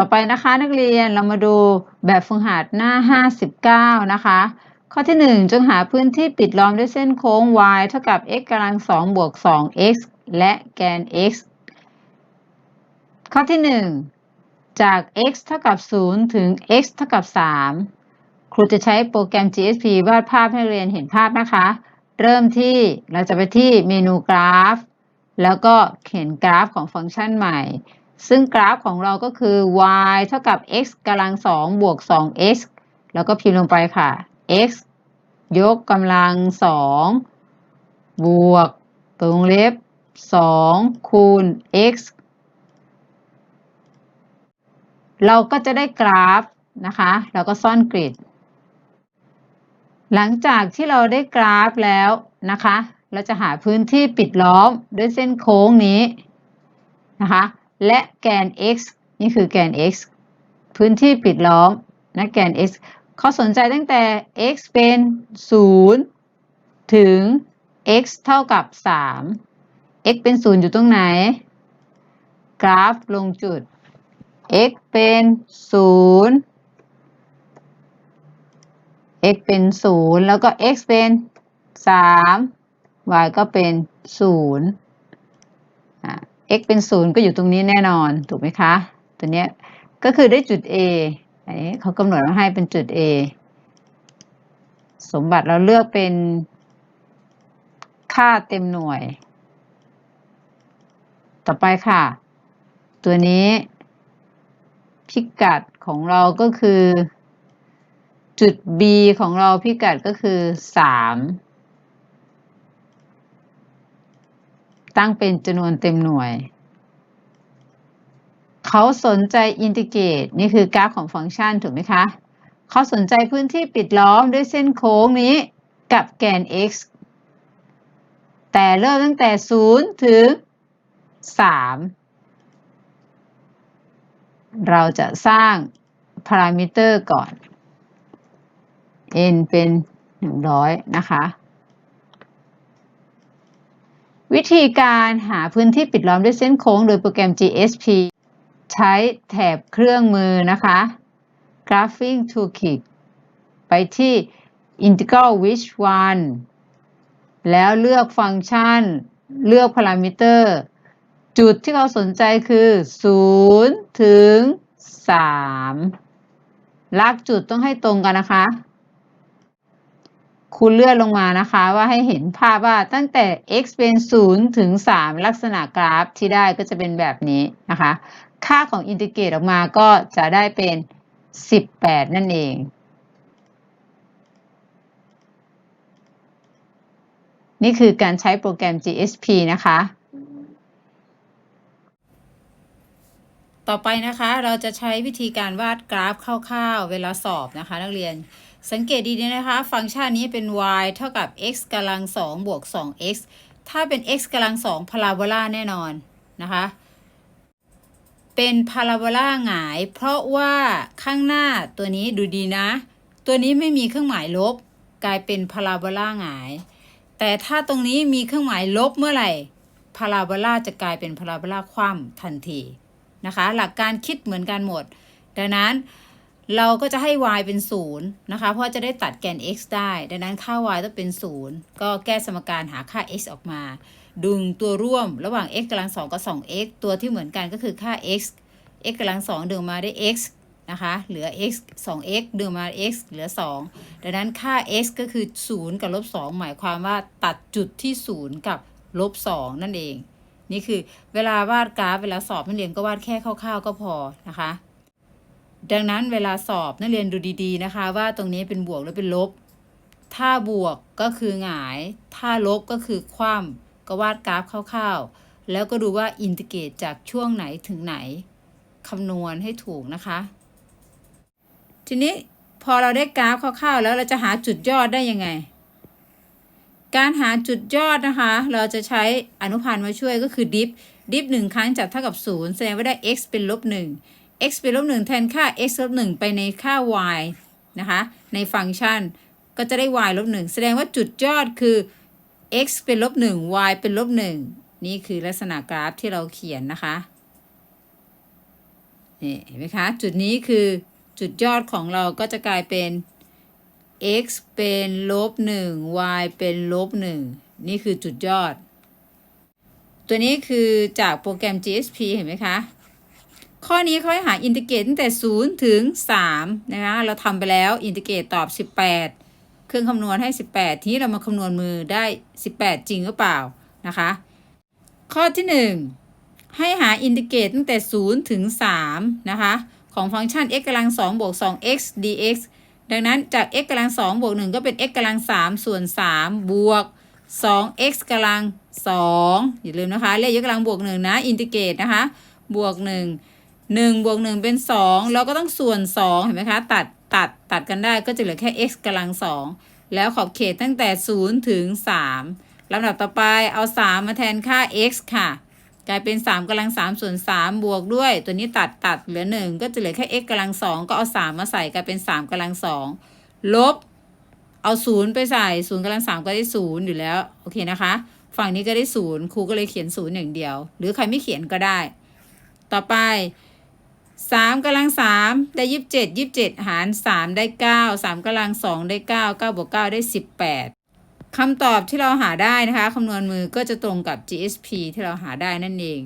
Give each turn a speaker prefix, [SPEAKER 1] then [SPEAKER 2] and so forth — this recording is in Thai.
[SPEAKER 1] ต่อไปนะคะนักเรียนเรามาดูแบบฝึกหัดหน้า 59 นะคะ ข้อที่ 1 จงหาพื้นที่ปิดล้อมด้วยเส้นโค้ง y เท่ากับ x กำลัง2บวก 2x และแกน x ข้อที่ 1 จาก x เท่ากับ 0 ถึง x เท่ากับ 3 ครูจะใช้โปรแกรม GSP วาดภาพให้เรียนเห็นภาพนะคะ เริ่มที่เราจะไปที่เมนูกราฟ แล้วก็เขียนกราฟของฟังก์ชันใหม่ ซึ่งกราฟของเราก็คือ y เท่ากับ x กำลัง2บวก 2x แล้วก็พิมพ์ลงไปค่ะ x ยกกำลัง2บวกเปิดวงเล็บ2คูณ x เราก็จะได้กราฟนะคะเราก็ซ่อนกริด หลังจากที่เราได้กราฟแล้วนะคะ เราจะหาพื้นที่ปิดล้อมด้วยเส้นโค้งนี้นะคะ และแกน x นี่คือแกน x พื้นที่ปิดล้อมนะแกน x เขาสนใจตั้งแต่ x เป็น 0 ถึง x เท่ากับ 3 x เป็น 0 อยู่ตรงไหน กราฟลงจุด x เป็น 0 x เป็น 0 แล้วก็ x เป็น 3 y ก็เป็น 0 x เป็น 0 ก็อยู่ตรงนี้แน่นอน ถูกไหมคะ ตัวเนี้ยก็คือได้จุด A อันนี้เขากำหนดมาให้เป็นจุด A สมบัติเราเลือกเป็นค่าเต็มหน่วย ต่อไปค่ะ ตัวนี้ พิกัดของเราก็คือ จุด B ของเราพิกัดก็คือ 3 ตั้งเป็นจำนวนเต็มหน่วย เขาสนใจอินทิเกรตนี่คือกราฟของฟังก์ชันถูกไหมคะ เขาสนใจพื้นที่ปิดล้อมด้วยเส้นโค้งนี้กับแกน x แต่เริ่มตั้งแต่ 0 ถึง 3 เราจะสร้างพารามิเตอร์ก่อน n เป็น 100 นะคะ วิธีการหาพื้นที่ปิดล้อมด้วยเส้นโค้งโดยโปรแกรม GSP ใช้แถบเครื่องมือนะคะ Graphing Toolkit ไปที่ Integral which one แล้วเลือกฟังก์ชัน เลือกพารามิเตอร์ จุดที่เขาสนใจคือ 0 ถึง 3 ลากจุดต้องให้ตรงกันนะคะ คุณเลื่อนลงมานะคะว่าให้เห็นภาพว่าตั้งแต่ x เป็น 0 ถึง 3 ลักษณะกราฟที่ได้ก็จะเป็นแบบนี้นะคะ ค่าของอินทิเกรตออกมาก็จะได้เป็น 18 นั่นเอง นี่คือการใช้โปรแกรม GSP นะคะ ต่อไปนะคะเราจะใช้วิธีการวาดกราฟคร่าวๆ เวลาสอบนะคะ นักเรียน สังเกตดีๆนะคะ ฟังก์ชันนี้เป็น y เท่ากับ x กำลัง2บวก 2x ถ้าเป็น x กำลัง2พาราโบลาแน่นอนนะคะ เป็นพาราโบลาหงาย เพราะว่าข้างหน้าตัวนี้ดูดีนะ ตัวนี้ไม่มีเครื่องหมายลบ กลายเป็นพาราโบลาหงาย แต่ถ้าตรงนี้มีเครื่องหมายลบเมื่อไหร่พาราโบลาจะกลายเป็นพาราโบลาคว่ำทันทีนะคะ หลักการคิดเหมือนกันหมด ดังนั้น เราก็จะให้ y เป็น 0 นะคะ เพราะจะได้ตัดแกน x ได้ ดังนั้นค่า y ต้องเป็น 0 ก็แก้สมการหาค่า x ออกมา ดึงตัวร่วมระหว่าง x กำลัง2กับ 2x ตัวที่เหมือนกันก็คือค่า x x กำลัง2ดึงมาได้ x นะคะ เหลือ x 2x ดึงมา x เหลือ 2 ดังนั้นค่า x ก็คือ 0 กับลบ2หมายความว่าตัดจุดที่ 0 กับลบ2นั่นเอง นี่คือเวลาวาดกราฟเวลาสอบนักเรียนก็วาดแค่คร่าวๆก็พอนะคะ ดังนั้นเวลาสอบนักเรียนดูดีๆนะคะ ว่าตรงนี้เป็นบวกหรือเป็นลบ ถ้าบวกก็คือหงาย ถ้าลบก็คือคว่ำก็วาดกราฟคร่าวๆ แล้วก็ดูว่าอินทิเกรตจากช่วงไหนถึงไหนคำนวณให้ถูกนะคะ ทีนี้พอเราได้กราฟคร่าวๆ แล้วเราจะหาจุดยอดได้ยังไง การหาจุดยอดนะคะ เราจะใช้อนุพันธ์มาช่วยก็คือดิฟดิฟหนึ่งครั้งจับเท่ากับ 0 แสดงว่าได้ x เป็นลบ1 x เป็นลบ1แทนค่า x ลบ1ไปในค่า y นะคะ ในฟังก์ชันก็จะได้ y ลบ1แสดงว่าจุดยอดคือ x เป็นลบ1 y เป็นลบ1นี่คือลักษณะกราฟที่เราเขียนนะคะนี่เห็นไหมคะ จุดนี้คือจุดยอดของเราก็จะกลายเป็น x เป็นลบหนึ่ง y เป็นลบหนึ่งนี่คือจุดยอด ตัวนี้คือจากโปรแกรม GSP เห็นไหมคะ ข้อนี้เขาให้หาอินทิเกรตตั้งแต่ 0 ถึง 3 นะคะ เราทำไปแล้วอินทิเกรตตอบ 18 เครื่องคำนวณให้ 18 ทีนี้เรามาคำนวณมือได้ 18 จริงหรือเปล่านะคะ ข้อที่ 1 ให้หาอินทิเกรตตั้งแต่ 0 ถึง 3 นะคะ ของฟังก์ชัน x กำลัง2บวก 2x dx ดังนั้นจาก x กำลัง2บวก 1 ก็เป็น x กำลัง3ส่วน 3 บวก 2x กำลัง2อย่าลืมนะคะ เลขยกกำลังบวก 1 นะ อินทิเกรตนะคะ บวก 1 1บวก1เป็น 2 เราก็ต้องส่วน 2 เห็นไหมคะ ตัดตัดตัดกันได้ก็จะเหลือแค่ x กำลัง 2 แล้วขอบเขตตั้งแต่ 0 ถึง 3ลำดับต่อไปเอา 3 มาแทนค่า x ค่ะ กลายเป็น 3กำลัง 3 ส่วน 3 บวกด้วย ตัวนี้ตัดตัดเหลือ 1 ก็จะเหลือแค่ x กำลัง 2 ก็เอา 3 มาใส่กลายเป็น 3กำลัง 2 ลบ เอา 0 ไปใส่0กำลัง 3 ก็ได้ 0 อยู่แล้ว โอเคนะคะ ฝั่งนี้ก็ได้ 0 ครูก็เลยเขียน 0 อย่างเดียว หรือใครไม่เขียนก็ได้ ต่อไป สามกำลังสามได้ยี่สิบเจ็ดยี่สิบเจ็ดหารสามได้เก้าสามกำลังสองได้เก้าเก้าบวกเก้าได้สิบแปดคำตอบที่เราหาได้นะคะคำนวณมือก็จะตรงกับ GSP ที่เราหาได้นั่นเอง